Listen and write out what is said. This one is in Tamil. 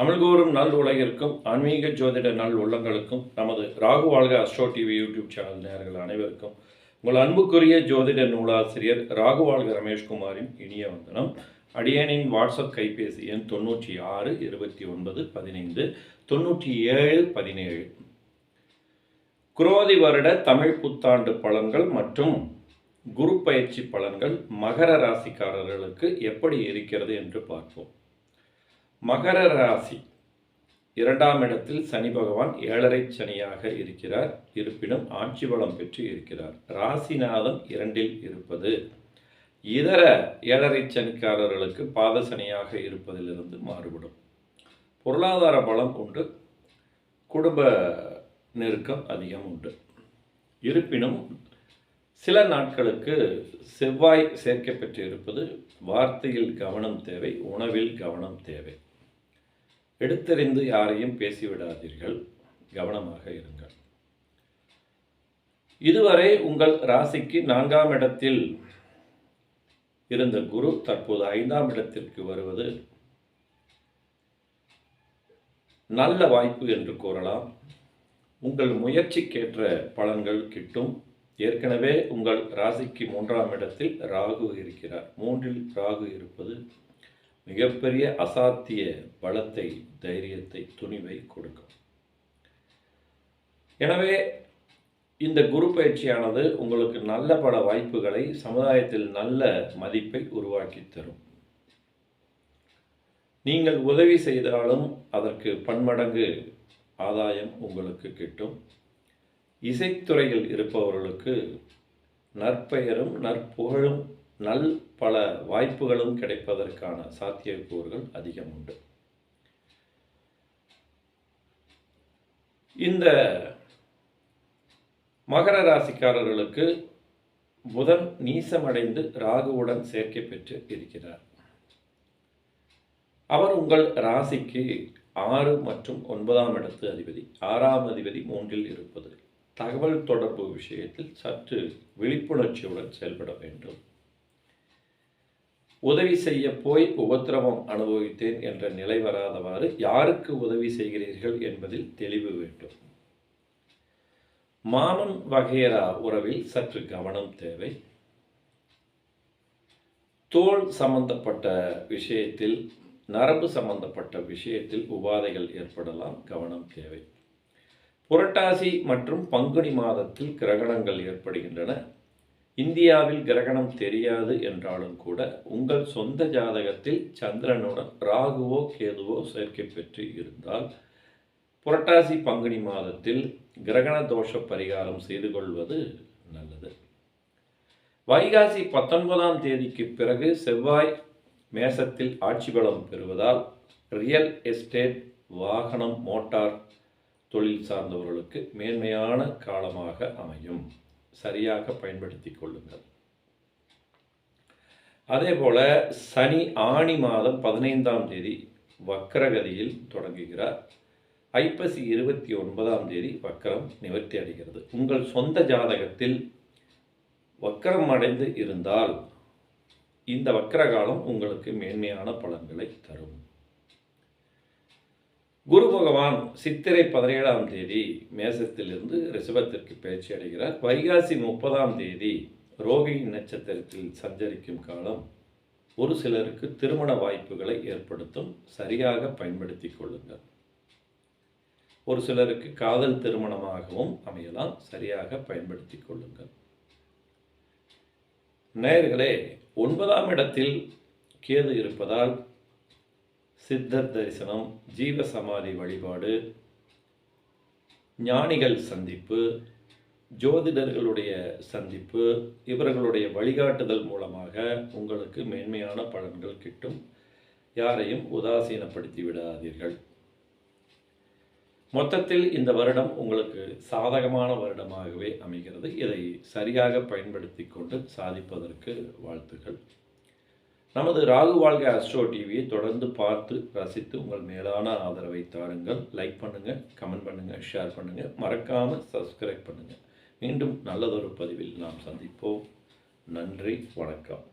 தமிழ்கோறும் நல் உலகிற்கும் ஆன்மீக ஜோதிட நல் உள்ளங்களுக்கும் நமது ராகு வாழ்க அஸ்ட்ரோ டிவி யூடியூப் சேனல் நேர்கள் அனைவருக்கும் உங்கள் அன்புக்குரிய ஜோதிட நூலாசிரியர் ராகு வாழ்க ரமேஷ்குமாரின் இனிய வந்தனம். அடியேனின் வாட்ஸ்அப் கைபேசி எண் தொண்ணூற்றி ஆறு இருபத்தி ஒன்பது பதினைந்து தொண்ணூற்றி ஏழு பதினேழு. குரோதி வருட தமிழ் புத்தாண்டு பலன்கள் மற்றும் குரு பயிற்சி பலன்கள் மகர ராசிக்காரர்களுக்கு எப்படி இருக்கிறது என்று பார்ப்போம். மகர ராசி. இரண்டாம் இடத்தில் சனி பகவான் ஏழரை சனியாக இருக்கிறார். இருப்பினும் ஆட்சி பலம் பெற்று இருக்கிறார். ராசிநாதன் இரண்டில் இருப்பது. இதர ஏழரை சனிக்காரர்களுக்கு பாத சனியாக இருப்பதிலிருந்து மாறுபடும். பொருளாதார பலம் உண்டு. குடும்ப நெருக்கம் அதிகம் உண்டு. இருப்பினும் சில நாட்களுக்கு செவ்வாய் சேர்க்கப்பெற்று இருப்பது வார்த்தையில் கவனம் தேவை உணவில் கவனம் தேவை. எடுத்தறிந்து யாரையும் பேசிவிடாதீர்கள். கவனமாக இருங்கள். இதுவரை உங்கள் ராசிக்கு நான்காம் இடத்தில் இருந்த குரு தற்போது ஐந்தாம் இடத்திற்கு வருவது நல்ல வாய்ப்பு என்று கூறலாம். உங்கள் முயற்சிக்கேற்ற பலன்கள் கிட்டும். ஏற்கனவே உங்கள் ராசிக்கு மூன்றாம் இடத்தில் ராகு இருக்கிறார். மூன்றில் ராகு இருப்பது மிகப்பெரிய அசாத்திய பலத்தை தைரியத்தை துணிவை கொடுக்கும். எனவே இந்த குரு பயிற்சியானது உங்களுக்கு நல்ல பல வாய்ப்புகளை சமுதாயத்தில் நல்ல மதிப்பை உருவாக்கி தரும். நீங்கள் உதவி செய்தாலும் அதற்கு பன்மடங்கு ஆதாயம் உங்களுக்கு கிட்டும். இசைத்துறையில் இருப்பவர்களுக்கு நற்பெயரும் நற்புகழும் நல் பல வாய்ப்புகளும் கிடைப்பதற்கான சாத்தியக்கூறுகள் அதிகம் உண்டு இந்த மகர ராசிக்காரர்களுக்கு புதன் நீசமடைந்து ராகுவுடன் சேர்க்கை பெற்று இருக்கிறார். அவர் உங்கள் ராசிக்கு ஆறு மற்றும் ஒன்பதாம் இடத்து அதிபதி ஆறாம் அதிபதி மூன்றில் இருப்பது தகவல் தொடர்பு விஷயத்தில் சற்று விழிப்புணர்ச்சியுடன் செயல்பட வேண்டும். உதவி செய்ய போய் உபத்திரவம் அனுபவித்தேன் என்ற நிலை வராதவாறு யாருக்கு உதவி செய்கிறீர்கள் என்பதில் தெளிவு வேண்டும். மாமன் வகையரா உறவில் சற்று கவனம் தேவை. தோல் சம்பந்தப்பட்ட விஷயத்தில் நரம்பு சம்பந்தப்பட்ட விஷயத்தில் உபாதைகள் ஏற்படலாம் கவனம் தேவை. புரட்டாசி மற்றும் பங்குனி மாதத்தில் கிரகணங்கள் ஏற்படுகின்றன. இந்தியாவில் கிரகணம் தெரியாது என்றாலும் கூட உங்கள் சொந்த ஜாதகத்தில் சந்திரனுடன் ராகுவோ கேதுவோ சேர்க்கை பெற்று இருந்தால் புரட்டாசி பங்குனி மாதத்தில் கிரகண தோஷ பரிகாரம் செய்து கொள்வது நல்லது. வைகாசி பத்தொன்பதாம் தேதிக்கு பிறகு செவ்வாய் மேசத்தில் ஆட்சி பலம் பெறுவதால் ரியல் எஸ்டேட் வாகனம் மோட்டார் தொழில் சார்ந்தவர்களுக்கு மேன்மையான காலமாக அமையும். சரியாக பயன்படுத்தி கொள்ளுங்கள். அதே போல் சனி ஆணி மாதம் பதினைந்தாம் தேதி வக்கரகதியில் தொடங்குகிறார். ஐப்பசி இருபத்தி ஒன்பதாம் தேதி வக்கரம் நிவர்த்தி அடைகிறது. உங்கள் சொந்த ஜாதகத்தில் வக்கரம் அடைந்து இருந்தால் இந்த வக்கர காலம் உங்களுக்கு மேன்மையான பலன்களை தரும். குரு பகவான் சித்திரை பதினேழாம் தேதி மேசத்திலிருந்து ரிஷபத்திற்கு பயிற்சி அடைகிறார். வைகாசி முப்பதாம் தேதி ரோகிணி நட்சத்திரத்தில் சஞ்சரிக்கும் காலம் ஒரு சிலருக்கு திருமண வாய்ப்புகளை ஏற்படுத்தும். சரியாக பயன்படுத்தி கொள்ளுங்கள். ஒரு சிலருக்கு காதல் திருமணமாகவும் அமையலாம். சரியாக பயன்படுத்தி கொள்ளுங்கள். நேயர்களே ஒன்பதாம் இடத்தில் கேது இருப்பதால் சித்தர் தரிசனம் ஜீவசமாதி வழிபாடு ஞானிகள் சந்திப்பு ஜோதிடர்களுடைய சந்திப்பு இவர்களுடைய வழிகாட்டுதல் மூலமாக உங்களுக்கு மேன்மையான பலன்கள் கிட்டும். யாரையும் உதாசீனப்படுத்தி விடாதீர்கள். மொத்தத்தில் இந்த வருடம் உங்களுக்கு சாதகமான வருடமாகவே அமைகிறது. இதை சரியாக பயன்படுத்தி கொண்டு சாதிப்பதற்கு வாழ்த்துக்கள். நமது ராகு வாழ்க அஸ்ட்ரோ டிவியை தொடர்ந்து பார்த்து ரசித்து உங்கள் மேலான ஆதரவை தாருங்கள். லைக் பண்ணுங்கள் கமெண்ட் பண்ணுங்கள் ஷேர் பண்ணுங்கள் மறக்காமல் சப்ஸ்கிரைப் பண்ணுங்கள் மீண்டும் நல்லதொரு பதிவில் நாம் சந்திப்போம். நன்றி வணக்கம்.